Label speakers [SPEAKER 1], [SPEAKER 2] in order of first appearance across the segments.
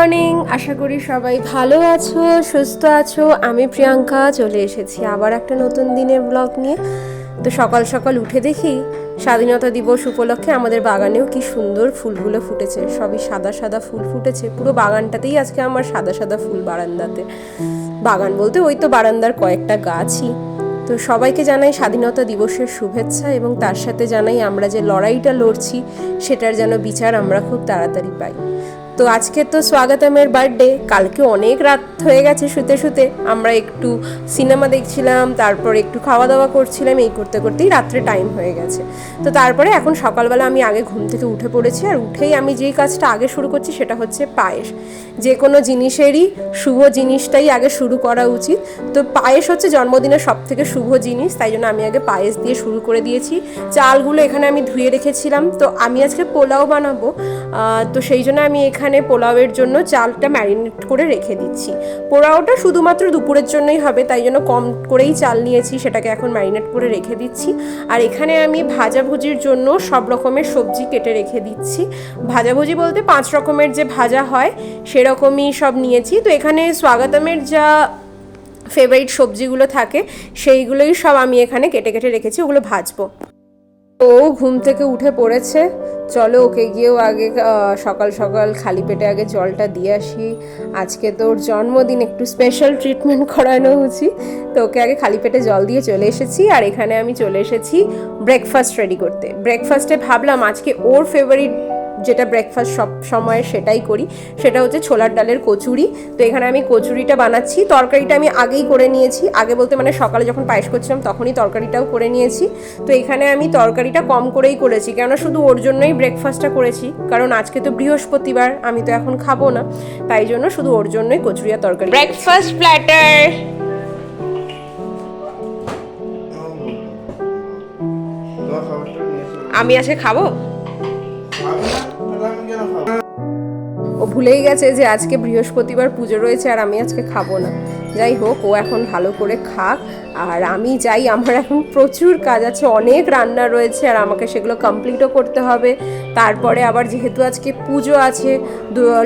[SPEAKER 1] Morning, আশা করি সবাই ভালো আছো, সুস্থ আছো। আমি প্রিয়াঙ্কা, চলে এসেছি আবার একটা নতুন দিনের ব্লগ নিয়ে। তো সকাল সকাল উঠে দেখি স্বাধীনতা দিবস উপলক্ষে আমাদের বাগানেও কি সুন্দর ফুলগুলো ফুটেছে। সবই সাদা সাদা ফুল ফুটেছে। পুরো বাগানটাতেই আজকে আমার সাদা সাদা ফুল বারান্দাতে। বাগান বলতে ওই তো বারান্দার কয়েকটা গাছই। তো সবাইকে জানাই স্বাধীনতা দিবসের শুভেচ্ছা এবং তার সাথে জানাই আমরা যে লড়াইটা লড়ছি, সেটার যেন বিচার আমরা খুব তাড়াতাড়ি পাই। তো আজকে তো স্বাগতমের বার্থডে কালকে অনেক রাত হয়ে গেছে শুতে শুতে। আমরা একটু সিনেমা দেখছিলাম, তারপর একটু খাওয়া দাওয়া করছিলাম, এই করতে করতেই রাত্রে টাইম হয়ে গেছে। তো তারপরে এখন সকালবেলা আমি আগে ঘুম থেকে উঠে পড়েছি আর উঠেই আমি যেই কাজটা আগে শুরু করছি সেটা হচ্ছে পায়েস। যে কোনো জিনিসেরই শুভ জিনিসটাই আগে শুরু করা উচিত। তো পায়েস হচ্ছে জন্মদিনের সব থেকে শুভ জিনিস, তাই জন্য আমি আগে পায়েস দিয়ে শুরু করে দিয়েছি। চালগুলো এখানে আমি ধুয়ে রেখেছিলাম। তো আমি আজকে পোলাও বানাবো। তো সেই জন্য আমি এখানে পোলাওয়ের জন্য চালটা ম্যারিনেট করে রেখে দিচ্ছি। পোলাওটা শুধুমাত্র দুপুরের জন্যই হবে, তাই জন্য কম করেই চাল নিয়েছি, সেটাকে এখন ম্যারিনেট করে রেখে দিচ্ছি। আর এখানে আমি ভাজাভুজির জন্য সব রকমের সবজি কেটে রেখে দিচ্ছি। ভাজাভুজি বলতে পাঁচ রকমের যে ভাজা হয়, সেরকমই সব নিয়েছি। তো এখানে স্বাগতমের যা ফেভারিট সবজিগুলো থাকে, সেইগুলোই সব আমি এখানে কেটে কেটে রেখেছি, ওগুলো ভাজবো। ও ঘুম থেকে উঠে পড়েছে। চলো ওকে গিয়েও আগে সকাল সকাল খালি পেটে আগে জলটা দিয়ে আসি। আজকে তোর জন্মদিন, একটু স্পেশাল ট্রিটমেন্ট করানো উচিত। তো ওকে আগে খালি পেটে জল দিয়ে চলে এসেছি আর এখানে আমি চলে এসেছি ব্রেকফাস্ট রেডি করতে। ব্রেকফাস্টে ভাবলাম আজকে ওর ফেভারিট যেটা ব্রেকফাস্ট সব সময় সেটাই করি সেটা হচ্ছে ছোলার ডালের কচুরি। তো এখানে আমি কচুরিটা বানাচ্ছি। তরকারিটা আমি আগেই করে নিয়েছি। আগে বলতে মানে সকালে যখন পায়েস করছিলাম তখনই তরকারিটাও করে নিয়েছি। তো এখানে আমি তরকারিটা কম করেই করেছি কেননা শুধু ওর জন্যই ব্রেকফাস্টটা করেছি। কারণ আজকে তো বৃহস্পতিবার আমি তো এখন খাব না। তাই জন্য শুধু ওর জন্যই কচুরি আর তরকারি ব্রেকফাস্ট প্ল্যাটার। আমি আজকে খাব
[SPEAKER 2] খাবে?
[SPEAKER 1] ভুলেই গেছে যে আজকে বৃহস্পতিবার পুজো রয়েছে আর আমি আজকে খাব না। যাই হোক, ও এখন ভালো করে খাক আর আমি যাই, আমার এখন প্রচুর কাজ আছে, অনেক রান্না রয়েছে আর আমাকে সেগুলো কমপ্লিটও করতে হবে। তারপরে আবার যেহেতু আজকে পুজো আছে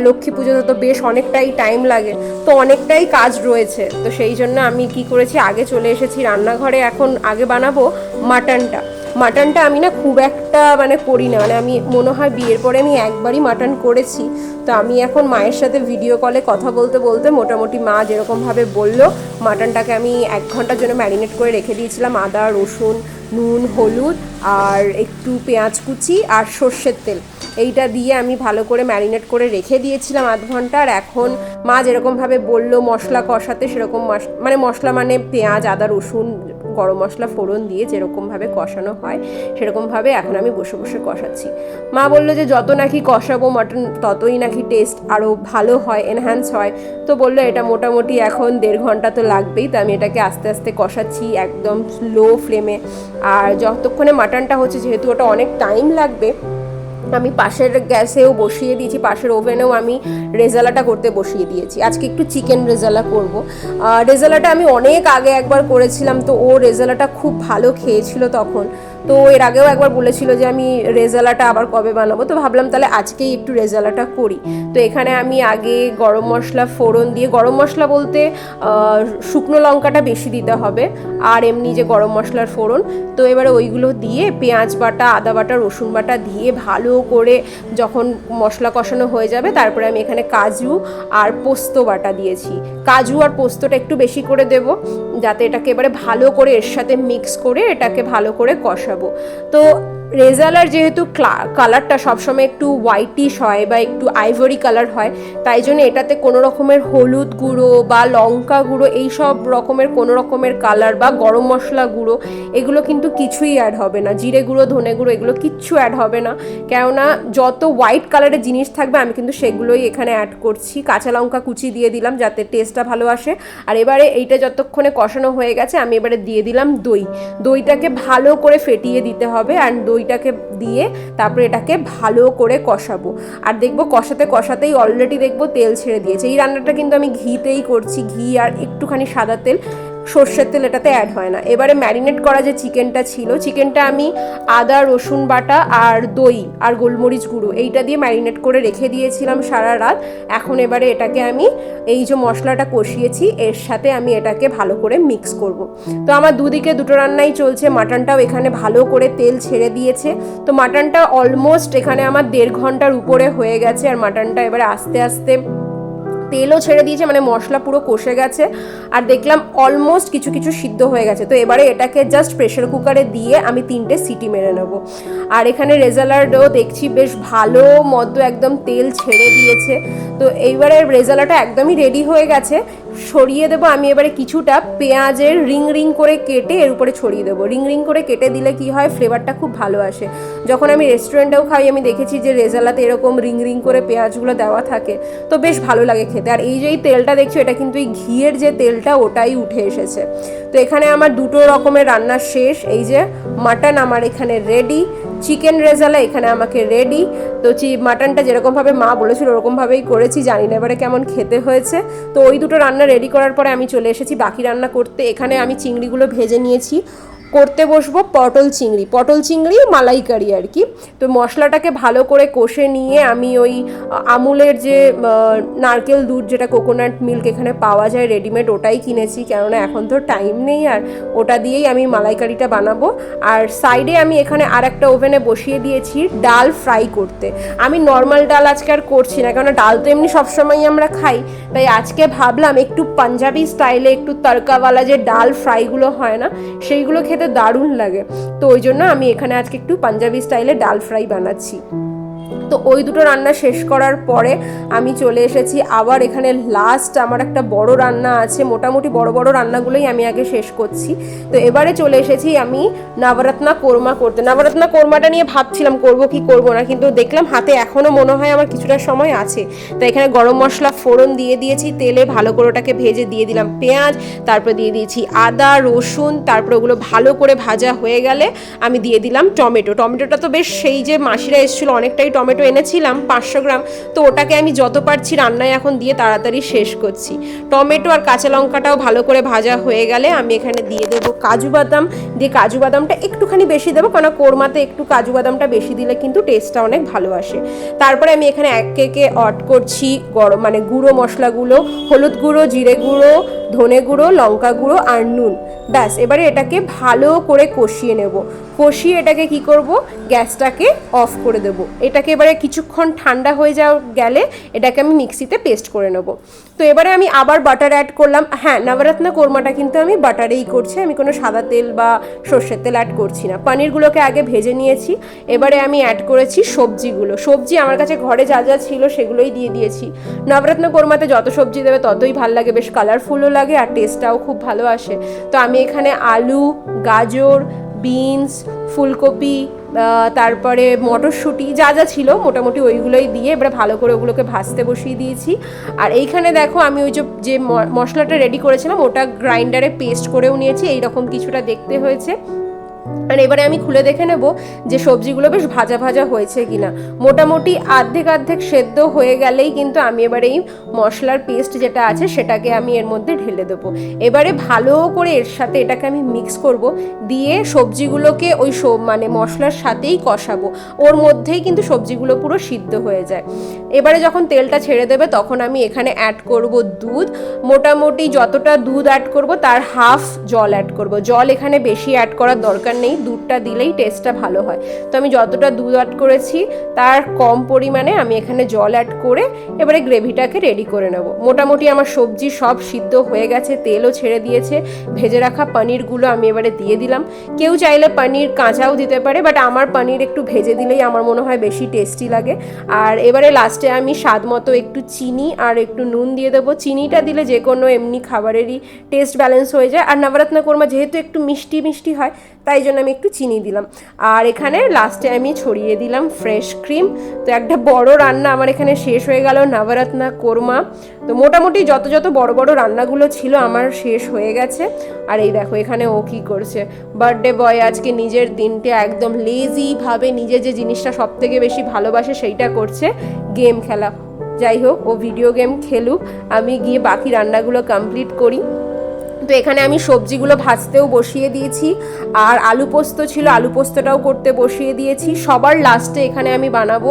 [SPEAKER 1] লক্ষ্মী পুজোতে তো বেশ অনেকটাই টাইম লাগে, তো অনেকটাই কাজ রয়েছে। তো সেই জন্য আমি কি করেছি, আগে চলে এসেছি রান্নাঘরে, এখন আগে বানাবো মাটনটা। মাটনটা আমি না খুব একটা মানে করি না। মানে আমি মনে হয় বিয়ের পরে আমি একবারই মাটন করেছি। তো আমি এখন মায়ের সাথে ভিডিও কলে কথা বলতে বলতে মোটামুটি মা যেরকমভাবে বলল, মাটনটাকে আমি এক ঘণ্টার জন্য ম্যারিনেট করে রেখে দিয়েছিলাম, আদা, রসুন, নুন, হলুদ আর একটু পেঁয়াজ কুচি আর সর্ষের তেল। এইটা দিয়ে আমি ভালো করে ম্যারিনেট করে রেখে দিয়েছিলাম আধ ঘণ্টা আর এখন মা যেরকমভাবে বলল মশলা কষাতে সেরকম মানে মশলা মানে পেঁয়াজ, আদা, রসুন গরম মশলা ফোড়ন দিয়ে যেরকমভাবে কষানো হয়, সেরকমভাবে এখন আমি বসে বসে কষাচ্ছি। মা বলল যে, যত নাকি কষাবো মটন ততই নাকি টেস্ট আরও ভালো হয় এনহ্যান্স হয়। তো বলল, এটা মোটামুটি এখন দেড় ঘণ্টা তো লাগবেই, তো আমি এটাকে আস্তে আস্তে কষাচ্ছি একদম স্লো ফ্লেমে আর যতক্ষণে মাটনটা হচ্ছে, যেহেতু ওটা অনেক টাইম লাগবে আমি পাশের গ্যাসেও বসিয়ে দিয়েছি, পাশের ওভেনেও আমি রেজালাটা করতে বসিয়ে দিয়েছি। আজকে একটু চিকেন রেজালা করব। রেজালাটা আমি অনেক আগে একবার করেছিলাম, তো ও রেজালাটা খুব ভালো খেয়েছিল তখন। তো এর আগেও একবার বলেছিল যে আমি রেজালাটা আবার কবে বানাবো, তো ভাবলাম তাহলে আজকেই একটু রেজালাটা করি। তো এখানে আমি আগে গরম মশলা, ফোড়ন দিয়ে, গরম মশলা বলতে শুকনো লঙ্কাটা বেশি দিতে হবে, আর এমনি যে গরম মশলার ফোড়ন। তো এবারে ওইগুলো দিয়ে পেঁয়াজ বাটা, আদা বাটা, রসুন বাটা দিয়ে ভালো করে যখন মশলা কষানো হয়ে যাবে, তারপরে আমি এখানে কাজু আর পোস্ত বাটা দিয়েছি। কাজু আর পোস্তটা একটু বেশি করে দেব, যাতে এটাকে এবারে ভালো করে এর সাথে মিক্স করে এটাকে ভালো করে কষাবো। তো রেজালার যেহেতু কালারটা সবসময় একটু হোয়াইটিশ হয় বা একটু আইভরি কালার হয়, তাই জন্য এটাতে কোনো রকমের হলুদ গুঁড়ো বা লঙ্কা গুঁড়ো এই সব রকমের কোনো রকমের কালার বা গরম মশলা গুঁড়ো, এগুলো কিন্তু কিছুই অ্যাড হবে না। জিরে গুঁড়ো, ধনে গুঁড়ো এগুলো কিচ্ছু অ্যাড হবে না। কেননা যত হোয়াইট কালারের জিনিস থাকবে, আমি কিন্তু সেগুলোই এখানে অ্যাড করছি। কাঁচা লঙ্কা কুচি দিয়ে দিলাম যাতে টেস্টটা ভালো আসে। আর এবারে এইটা যতক্ষণে কষানো হয়ে গেছে, আমি এবারে দিয়ে দিলাম দই। দইটাকে ভালো করে ফেটিয়ে দিতে হবে। আর দইটাকে দিয়ে তারপরে এটাকে ভালো করে কষাবো। আর দেখব কষাতে কষাতেই অলরেডি দেখব তেল ছেড়ে দিয়েছে। এই রান্নাটা কিন্তু আমি ঘিতেই করছি, ঘি আর একটুখানি সাদা তেল। সর্ষের তেল এটাতে অ্যাড হয় না। এবারে ম্যারিনেট করা যে চিকেনটা ছিল চিকেনটা আমি আদা, রসুন বাটা আর দই আর গোলমরিচ গুঁড়ো এইটা দিয়ে ম্যারিনেট করে রেখে দিয়েছিলাম সারা রাত। এখন এবারে এটাকে আমি এই যে মশলাটা কষিয়েছি, এর সাথে আমি এটাকে ভালো করে মিক্স করব। তো আমার দুদিকে দুটো রান্নাই চলছে, মাটনটাও এখানে ভালো করে তেল ছেড়ে দিয়েছে। তো মাটনটা অলমোস্ট এখানে আমার দেড় ঘণ্টার উপরে হয়ে গেছে আর মাটনটা এবারে আস্তে আস্তে তেলও ছেড়ে দিয়েছে মানে মশলা পুরো কষে গেছে আর দেখলাম অলমোস্ট কিছু কিছু সিদ্ধ হয়ে গেছে। তো এবারে এটাকে জাস্ট প্রেশার কুকারে দিয়ে আমি তিনটে সিটি মেরে নেব। আর এখানে রেজালারও দেখছি বেশ ভালো মদ্য একদম তেল ছেড়ে দিয়েছে। তো এইবারে রেজালাটা একদমই রেডি হয়ে গেছে। সরিয়ে দেবো, আমি এবারে কিছুটা পেঁয়াজের রিং রিং করে কেটে এর উপরে ছড়িয়ে দেবো। রিং রিং করে কেটে দিলে কি হয়, ফ্লেভারটা খুব ভালো আসে। যখন আমি রেস্টুরেন্টেও খাই, আমি দেখেছি যে রেজালাতে এরকম রিং রিং করে পেঁয়াজগুলো দেওয়া থাকে, তো বেশ ভালো লাগে খেতে। আর এই যে এই তেলটা দেখছ, এটা কিন্তু এই ঘিয়ের যে তেলটা, ওটাই উঠে এসেছে। তো এখানে আমার দুটো রকমের রান্না শেষ, এই যে মাটন আমার এখানে রেডি চিকেন রেজালা এখানে আমাকে রেডি তো চি মাটনটা যেরকমভাবে মা বলেছিল, ওরকমভাবেই করেছি। জানি না এবারে কেমন খেতে হয়েছে। তো ওই দুটো রান্না রেডি করার পরে আমি চলে এসেছি। বাকি রান্না করতে এখানে আমি চিংড়িগুলো ভেজে নিয়েছি। করতে বসবো পটল চিংড়ি। পটল চিংড়ি মালাইকারি আর কি। তো মশলাটাকে ভালো করে কষে নিয়ে আমি ওই আমুলের যে নারকেল দুধ যেটা কোকোনাট মিল্ক এখানে পাওয়া যায় রেডিমেড ওটাই কিনেছি। কেননা এখন তো টাইম নেই আর ওটা দিয়েই আমি মালাইকারিটা বানাবো। আর সাইডে আমি এখানে আর একটা ওভেনে বসিয়ে দিয়েছি ডাল ফ্রাই করতে। আমি নর্মাল ডাল আজকে আর করছি না, কেননা ডাল তো এমনি সবসময়ই আমরা খাই। তাই আজকে ভাবলাম একটু পাঞ্জাবি স্টাইলে একটু তড়কাওয়ালা যে ডাল ফ্রাইগুলো হয় না, সেইগুলো খেতে দারুণ লাগে। তো ওই জন্য আমি এখানে আজকে একটু পাঞ্জাবি স্টাইলে ডাল ফ্রাই বানাচ্ছি। তো ওই দুটো রান্না শেষ করার পরে আমি চলে এসেছি। আবার এখানে লাস্ট আমার একটা বড় রান্না আছে, মোটামুটি বড় বড় রান্নাগুলোই আমি আগে শেষ করছি। তো এবারে চলে এসেছি আমি নবরত্না কোরমা করতে। নবরত্না কোরমাটা নিয়ে ভাবছিলাম করব কি করব না, কিন্তু দেখলাম হাতে এখনও মনে হয় আমার কিছুটা সময় আছে। তো এখানে গরম মশলা ফোড়ন দিয়ে দিয়েছি, তেলে ভালো করে ওটাকে ভেজে দিয়ে দিলাম পেঁয়াজ, তারপর দিয়ে দিয়েছি আদা, রসুন, তারপর ওগুলো ভালো করে ভাজা হয়ে গেলে আমি দিয়ে দিলাম টমেটো। টমেটোটা তো বেশ সেই যে মাসিরা এসেছিল অনেকটাই টমেটো এনেছিলাম, পাঁচশো গ্রাম। তো ওটাকে আমি যত পারছি রান্নায় এখন দিয়ে তাড়াতাড়ি শেষ করছি। টমেটো আর কাঁচা লঙ্কাটাও ভালো করে ভাজা হয়ে গেলে আমি এখানে দিয়ে দেবো কাজু বাদাম। দিয়ে কাজু বাদামটা একটুখানি বেশি দেবো কারণ কোরমাতে একটু কাজু বাদামটা বেশি দিলে কিন্তু টেস্টটা অনেক ভালো আসে। তারপরে আমি এখানে এক একে অট করছি গরম মানে গুঁড়ো মশলাগুলো, হলুদ গুঁড়ো, জিরে গুঁড়ো ধনে গুঁড়ো, লঙ্কা গুঁড়ো আর নুন। ব্যাস, এবারে এটাকে ভালো করে কষিয়ে নেব। কষিয়ে এটাকে কি করব? গ্যাসটাকে অফ করে দেব। এটাকে এবারে কিছুক্ষণ ঠান্ডা হয়ে যাও গেলে এটাকে আমি মিক্সিতে পেস্ট করে নেব। তো এবারে আমি আবার বাটার অ্যাড করলাম। হ্যাঁ নবরত্ন কোরমাটা কিন্তু আমি বাটারেই করছি। আমি কোনো সাদা তেল বা সর্ষের তেল অ্যাড করছি না। পনিরগুলোকে আগে ভেজে নিয়েছি। এবারে আমি অ্যাড করেছি সবজিগুলো। সবজি আমার কাছে ঘরে যা যা ছিল সেগুলোই দিয়ে দিয়েছি। নবরত্ন কোরমাতে যত সবজি দেবে ততই ভালো লাগে। বেশ কালারফুলও লাগে। আর টেস্টটাও খুব ভালো আসে। তো আমি এখানে আলু, গাজর বিনস ফুলকপি তারপরে মটরশুঁটি, যা যা ছিল মোটামুটি ওইগুলোই দিয়ে এবারে ভালো করে ওগুলোকে ভাজতে বসিয়ে দিয়েছি। আর এইখানে দেখো আমি ওই যে মশলাটা রেডি করেছিলাম, ওটা গ্রাইন্ডারে পেস্ট করেও নিয়েছি, এইরকম কিছুটা দেখতে হয়েছে। আর এবারে আমি খুলে দেখে নেব যে সবজিগুলো বেশ ভাজা ভাজা হয়েছে কিনা। মোটামুটি অর্ধেক অর্ধেক সেদ্ধ হয়ে গেলেই কিন্তু আমি এবারে এই মশলার পেস্ট যেটা আছে সেটাকে আমি এর মধ্যে ঢেলে দেবো। এবারে ভালো করে এর সাথে এটাকে আমি মিক্স করব, দিয়ে সবজিগুলোকে ওই মানে মশলার সাথেই কষাবো। ওর মধ্যেই কিন্তু সবজিগুলো পুরো সিদ্ধ হয়ে যায়। এবারে যখন তেলটা ছেড়ে দেবে তখন আমি এখানে অ্যাড করব দুধ। মোটামুটি যতটা দুধ অ্যাড করব তার হাফ জল অ্যাড করব। জল এখানে বেশি অ্যাড করার দরকার নেই, দুধটা দিলেই টেস্টটা ভালো হয়। তো আমি যতটা দুধ অ্যাড করেছি, তার কম পরিমাণে আমি এখানে জল অ্যাড করে এবারে গ্রেভিটাকে রেডি করে নেব। মোটামুটি আমার সবজি সব সিদ্ধ হয়ে গেছে, তেলও ছেড়ে দিয়েছে, ভেজে রাখা পনিরগুলো আমি এবারে দিয়ে দিলাম। কেউ চাইলে পনির কাঁচাও দিতে পারে বাট আমার পনির একটু ভেজে দিলেই আমার মনে হয় বেশি টেস্টি লাগে। আর এবারে লাস্টে আমি স্বাদ মতো একটু চিনি আর একটু নুন দিয়ে দেবো। চিনিটা দিলে যে কোনো এমনি খাবারেরই টেস্ট ব্যালেন্স হয়ে যায়। আর নবরত্ন কোরমা যেহেতু একটু মিষ্টি মিষ্টি হয় তাই জন্য আমি একটু চিনি দিলাম। আর এখানে লাস্টে আমি ছড়িয়ে দিলাম ফ্রেশ ক্রিম তো একটা বড় রান্না আমার এখানে শেষ হয়ে গেল নবরত্না কোরমা। তো মোটামুটি যত যত বড় বড় রান্নাগুলো ছিল আমার শেষ হয়ে গেছে। আর এই দেখো এখানে ও কি করছে? বার্থডে বয় আজকে নিজের দিনটা একদম লেজিভাবে নিজে যে জিনিসটা সব থেকে বেশি ভালোবাসে সেইটা করছে গেম খেলা। যাই হোক ও ভিডিও গেম খেলুক। আমি গিয়ে বাকি রান্নাগুলো কমপ্লিট করি। তো এখানে আমি সবজিগুলো ভাজতেও বসিয়ে দিয়েছি। আর আলু পোস্ত ছিল, আলু পোস্তটাও করতে বসিয়ে দিয়েছি। সবার লাস্টে এখানে আমি বানাবো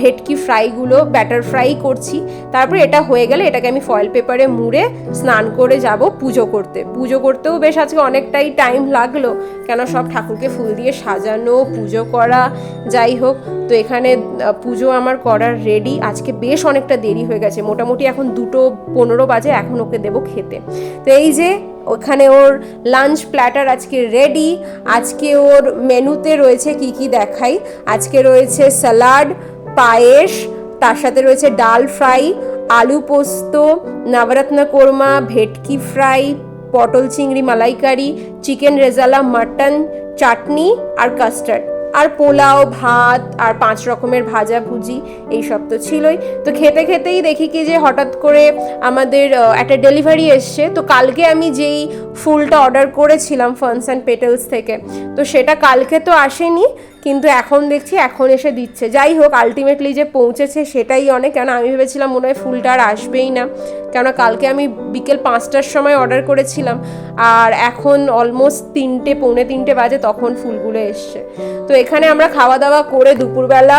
[SPEAKER 1] ভেটকি ফ্রাইগুলো ব্যাটার ফ্রাই করছি। তারপরে এটা হয়ে গেলে এটাকে আমি ফয়েল পেপারে মুড়ে স্নান করে যাব পুজো করতে। পুজো করতেও বেশ আজকে অনেকটাই টাইম লাগল, কেন সব ঠাকুরকে ফুল দিয়ে সাজানো, পুজো করা, যাই হোক। তো এখানে পুজো আমার করার রেডি আজকে বেশ অনেকটা দেরি হয়ে গেছে। মোটামুটি এখন দুটো পনেরো বাজে, এখন ওকে দেবো খেতে। তো এই যে ওখানে ওর লাঞ্চ প্ল্যাটার আজকে রেডি আজকে ওর মেনুতে রয়েছে কি কি দেখাই? আজকে রয়েছে স্যালাড পায়েস, তার সাথে রয়েছে ডাল ফ্রাই, আলু পোস্ত, নবরত্ন কোরমা, ভেটকি ফ্রাই, পটল চিংড়ি malaikari, chicken rezala, mutton, chutney আর কাস্টার্ড আর পোলাও, ভাত আর পাঁচ রকমের ভাজা, ভুজি এইসব তো ছিলই। তো খেতে খেতেই দেখি কি যে হঠাৎ করে আমাদের একটা ডেলিভারি এসছে। তো কালকে আমি যেই ফুলটা অর্ডার করেছিলাম ফার্নস অ্যান্ড পেটেলস থেকে, তো সেটা কালকে তো আসেনি। কিন্তু এখন দেখছি, এখন এসে দিচ্ছে। যাই হোক আলটিমেটলি যে পৌঁছেছে সেটাই অনেক। কেন আমি ভেবেছিলাম মনে হয় ফুলটা আর আসবেই না। কেননা কালকে আমি বিকেল পাঁচটার সময় অর্ডার করেছিলাম। আর এখন অলমোস্ট তিনটে, পৌনে তিনটে বাজে, তখন ফুলগুলো এসছে। তো এখানে আমরা খাওয়া দাওয়া করে দুপুরবেলা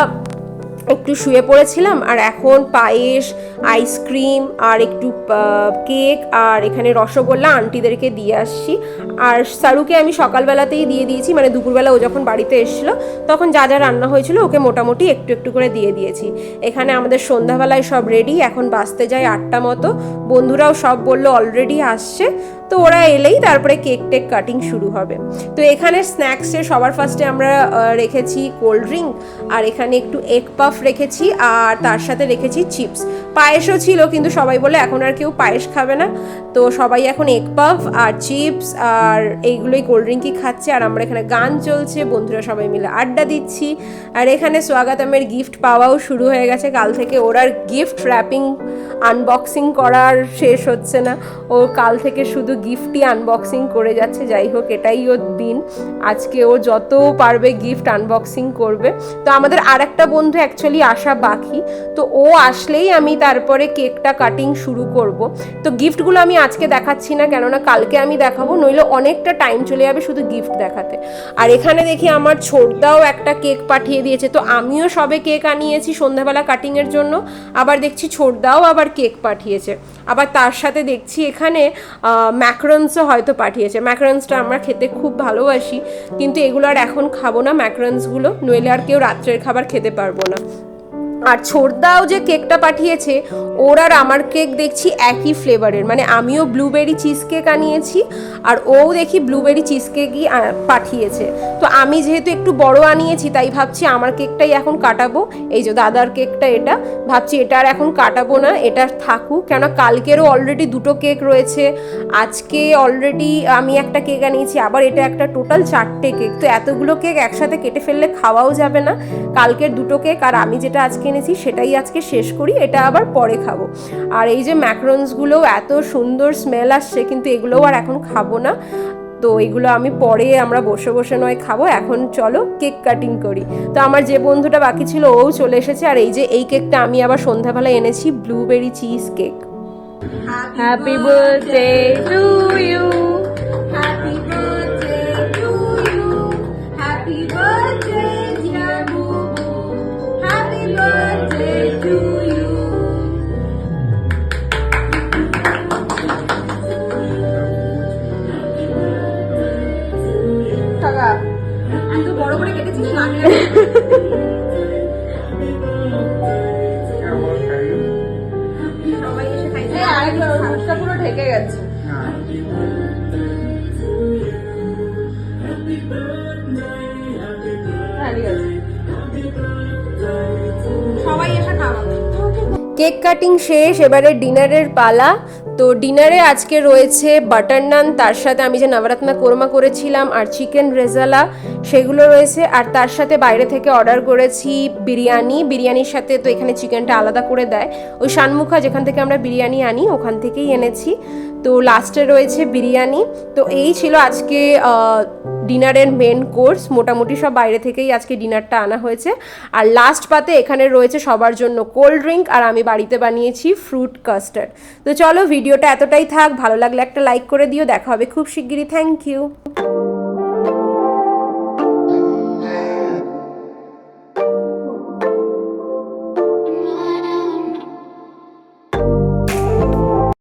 [SPEAKER 1] একটু শুয়ে পড়েছিলাম আর এখন পায়েস, আইসক্রিম আর একটু কেক আর এখানে রসগোল্লা আন্টিদেরকে দিয়ে আসছি। আর সারুকে আমি সকালবেলাতেই দিয়ে দিয়েছি মানে দুপুরবেলা ও যখন বাড়িতে এসেছিল, তখন যা যা রান্না হয়েছিল ওকে মোটামুটি একটু একটু করে দিয়ে দিয়েছি। এখানে আমাদের সন্ধ্যাবেলায় সব রেডি এখন বাঁচতে যায় আটটা মতো। বন্ধুরাও সব বলল অলরেডি আসছে। তো ওরা এলেই তারপরে কেক টেক কাটিং শুরু হবে। তো এখানে স্ন্যাক্সে সবার ফার্স্টে আমরা রেখেছি কোল্ড ড্রিঙ্ক, আর এখানে একটু এগ পাফ রেখেছি, আর তার সাথে রেখেছি চিপস। পায়েসও ছিল, কিন্তু সবাই বলে এখন আর কেউ পায়েস খাবে না। তো সবাই এখন এগ পাফ, আর চিপস, আর এইগুলোই কোল্ড ড্রিঙ্কই খাচ্ছে, আর আমরা এখানে গান চলছে, বন্ধুরা সবাই মিলে আড্ডা দিচ্ছি। আর এখানে স্বাগতমের গিফট পাওয়াও শুরু হয়ে গেছে, কাল থেকে ওর আর গিফট র্যাপিং, আনবক্সিং করার শেষ হচ্ছে না। ও কাল থেকে শুধু গিফটই আনবক্সিং করে যাচ্ছে, যাই হোক, এটাই ওর দিন। আজকে ও যত পারবে গিফট আনবক্সিং করবে। তো আমাদের আর একটা বন্ধু অ্যাকচুয়ালি আসা বাকি। তো ও আসলেই আমি তারপরে কেকটা কাটিং শুরু করব। তো গিফটগুলো আমি আজকে দেখাচ্ছি না, কেননা কালকে আমি দেখাবো, নইলে অনেকটা টাইম চলে যাবে শুধু গিফট দেখাতে। আর এখানে দেখি আমার ছোটদাও একটা কেক পাঠিয়ে দিয়েছে। তো আমিও সবে কেক আনিয়েছি সন্ধ্যাবেলা কাটিংয়ের জন্য। আবার দেখছি ছোটদাও আবার কেক পাঠিয়েছে। আবার তার সাথে দেখছি এখানে ম্যাকরন্সও হয়তো পাঠিয়েছে। ম্যাকরন্সটা আমরা খেতে খুব ভালোবাসি, কিন্তু এগুলো আর এখন খাব না। ম্যাকরন্সগুলো নইলে আর কেউ রাত্রের খাবার খেতে পারব না। আর ছোটদাও যে কেকটা পাঠিয়েছে, ওর আর আমার কেক দেখছি একই ফ্লেভারের মানে আমিও ব্লুবেরি চিজ কেক আনিয়েছি, আর ও দেখি ব্লুবেরি চিজ কেকই পাঠিয়েছে। তো আমি যেহেতু একটু বড় আনিয়েছি, তাই ভাবছি আমার কেকটাই এখন কাটাবো। এই যে দাদার কেকটা এটা, ভাবছি এটা আর এখন কাটাবো না, এটা থাকুক। কেন কালকেরও অলরেডি দুটো কেক রয়েছে, আজকে অলরেডি আমি একটা কেক আনিয়েছি, আবার এটা একটা টোটাল চারটে কেক। তো এতগুলো কেক একসাথে কেটে ফেললে খাওয়াও যাবে না। কালকের দুটো কেক, আর আমি যেটা আজকে এনেছি সেটাই আজকে শেষ করি, এটা আবার পরে খাব। আর এই যে ম্যাক্রনসগুলোও এত সুন্দর স্মেল আসছে, কিন্তু এগুলোও আর এখন খাব না। তো এগুলো আমি পরে আমরা বসে বসে নয় খাব, এখন চলো কেক কাটিং করি। তো আমার যে বন্ধুটা বাকি ছিল, ও চলে এসেছে, আর এই যে এই কেকটা আমি আবার সন্ধ্যাবেলায় এনেছি, blueberry cheese cake.
[SPEAKER 3] Happy birthday to you.
[SPEAKER 1] Cake cutting শেষ, এবারে ডিনারের পালা। তো ডিনারে আজকে রয়েছে বাটার নান, তার সাথে আমি যে নবরত্না কোরমা করেছিলাম আর চিকেন রেজালা, সেগুলো রয়েছে। আর তার সাথে বাইরে থেকে অর্ডার করেছি বিরিয়ানি। বিরিয়ানির সাথে তো এখানে চিকেনটা আলাদা করে দেয়। ওই শানমুখা যেখান থেকে আমরা বিরিয়ানি আনি, ওখান থেকেই এনেছি। তো লাস্টে রয়েছে বিরিয়ানি। তো এই ছিল আজকে ডিনারের মেন কোর্স মোটামুটি সব বাইরে থেকেই আজকে ডিনারটা আনা হয়েছে। আর লাস্ট পাতে এখানে রয়েছে সবার জন্য কোল্ড ড্রিঙ্ক আর আমি বাড়িতে বানিয়েছি ফ্রুট কাস্টার্ড তো চলো ভিডিওটা এতটাই থাক, ভালো লাগলে একটা লাইক করে দিও, দেখা হবে খুব শিগগিরই থ্যাংক ইউ